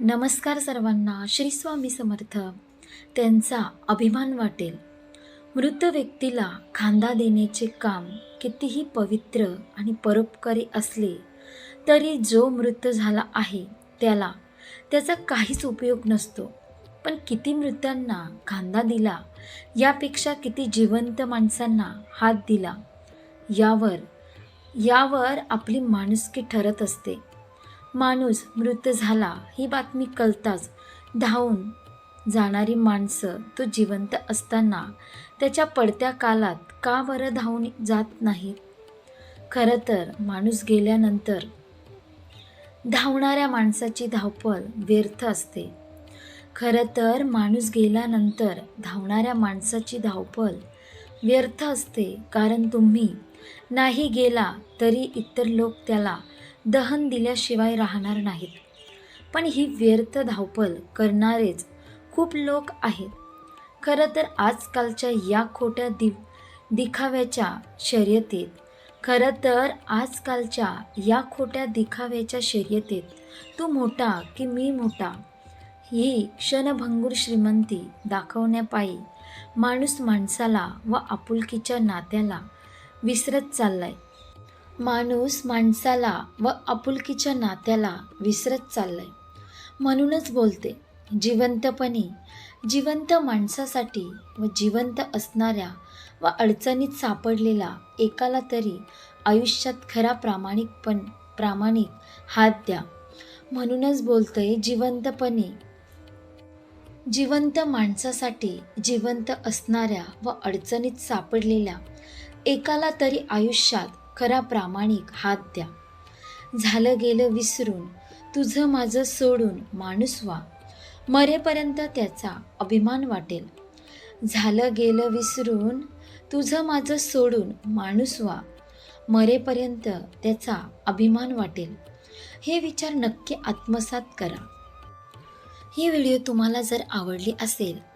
नमस्कार सर्वांना श्री स्वामी समर्थ. त्यांचा अभिमान वाटेल. मृत व्यक्तीला खांदा देण्याचे काम कितीही पवित्र आणि परोपकारी असले तरी जो मृत झाला आहे त्याला त्याचा काहीच उपयोग नसतो. पण किती मृतांना खांदा दिला यापेक्षा किती जिवंत माणसांना हात दिला यावर यावर आपली माणुसकी ठरत असते. माणूस मृत झाला ही बातमी कळताच धावून जाणारी माणसं तो जिवंत असताना त्याच्या पडत्या कालात का बरं धावून जात नाहीत? खरं तर माणूस गेल्यानंतर धावणाऱ्या माणसाची धावपळ व्यर्थ असते. खरं तर माणूस गेल्यानंतर धावणाऱ्या माणसाची धावपळ व्यर्थ असते कारण तुम्ही नाही गेला तरी इतर लोक त्याला दहन दिल्याशिवाय राहणार नाहीत. पण ही व्यर्थ धावपळ करणारेच खूप लोक आहेत. खरं तर आजकालच्या या खोट्या दि दिखाव्याच्या शर्यतीत खरं तर आजकालच्या या खोट्या दिखाव्याच्या शर्यतीत तू मोठा की मी मोठा ही क्षणभंगूर श्रीमंती दाखवण्यापायी माणूस माणसाला व आपुलकीच्या नात्याला विसरत चाललाय. माणूस माणसाला व आपुलकीच्या नात्याला विसरत चाललाय. म्हणूनच बोलते जिवंतपणी जिवंत माणसासाठी व जिवंत असणाऱ्या व अडचणीत सापडलेला एकाला तरी आयुष्यात खरा प्रामाणिकपण प्रामाणिक हात द्या. म्हणूनच बोलतंय जिवंतपणे जिवंत माणसासाठी जिवंत असणाऱ्या व अडचणीत सापडलेल्या एकाला तरी आयुष्यात खरा प्रामाणिक हात द्या. झालं गेलं विसरून तुझं माझं सोडून माणूस व्हा. मरेपर्यंत त्याचा अभिमान वाटेल. झालं गेलं विसरून तुझं माझं सोडून माणूस व्हा. मरेपर्यंत त्याचा अभिमान वाटेल. हे विचार नक्की आत्मसात करा. ही व्हिडिओ तुम्हाला जर आवडली असेल